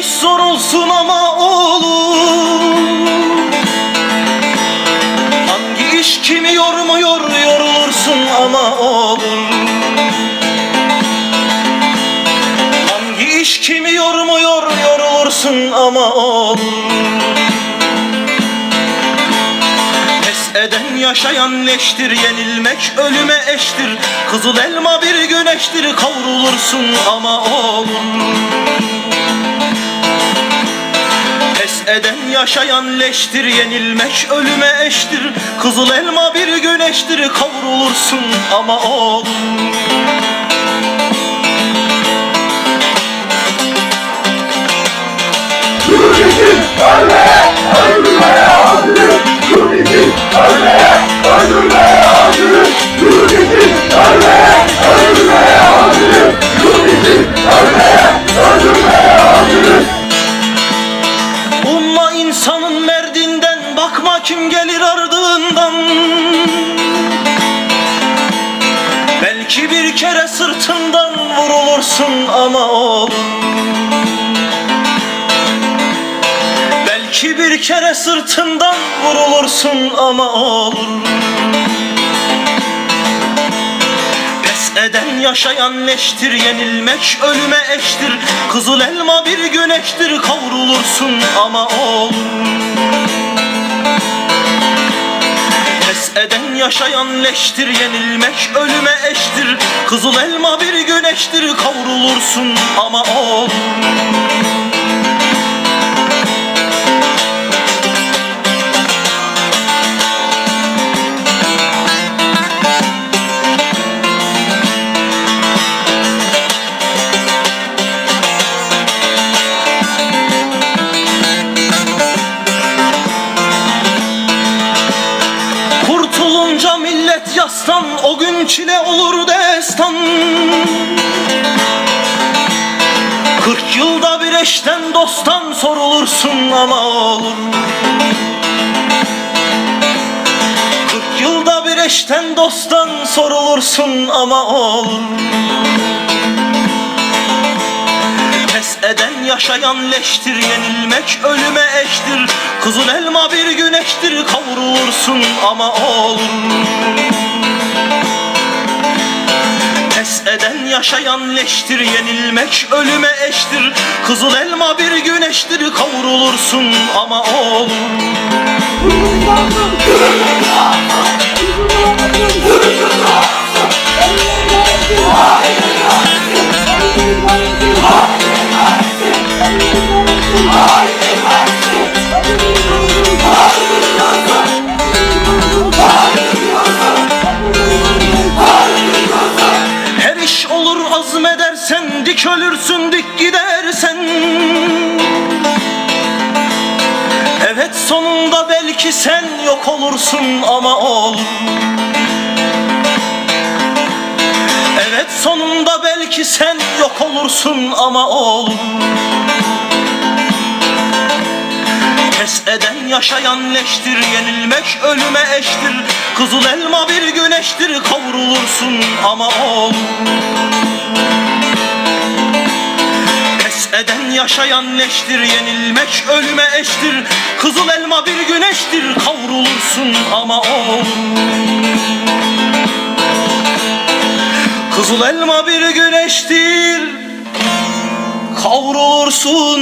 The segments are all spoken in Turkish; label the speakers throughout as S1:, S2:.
S1: İş zor olsun ama olur Hangi iş kimi yormuyor yorulursun ama olur Hangi iş kimi yormuyor yorulursun ama olur eden yaşayan leştir Yenilmek ölüme eştir. Kızıl elma bir güneştir Kavrulursun ama olur Eden yaşayan leştir Yenilmek ölüme eştir. Kızıl elma bir güneştir Kavrulursun ama olur Bakma kim gelir ardından. Belki bir kere sırtından vurulursun ama olur Belki bir kere sırtından vurulursun ama olur Pes eden yaşayan leştir Yenilmek ölüme eştir. Kızıl elma bir güneştir Kavrulursun ama olur Eden yaşayan leştir Yenilmek ölüme eştir. Kızıl elma bir güneştir Kavrulursun ama olur Kurtulunca millet yastan O gün çile olur destan. Kırk yılda bir eşten dosttan sorulursun ama olur Kırk yılda bir eşten dosttan sorulursun ama olur eden yaşayan leştir Yenilmek ölüme eştir Kızıl elma bir güneştir Kavrulursun ama olur Pes eden yaşayan leştir Yenilmek ölüme eştir Kızıl elma bir güneştir Kavrulursun ama olur
S2: Her
S1: Dik ölürsün dik gidersen. Evet sonunda belki sen yok olursun ama olur Evet sonunda belki sen yok olursun ama olur Pes eden yaşayan leştir Yenilmek ölüme eştir. Kızıl elma bir güneştir Kavrulursun ama olur Pes eden yaşayan leştir Yenilmek ölüme eştir? Kızıl elma bir güneştir Kavrulursun ama olur Kızıl elma bir güneştir Kavrulursun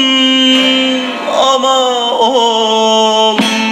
S1: ama olur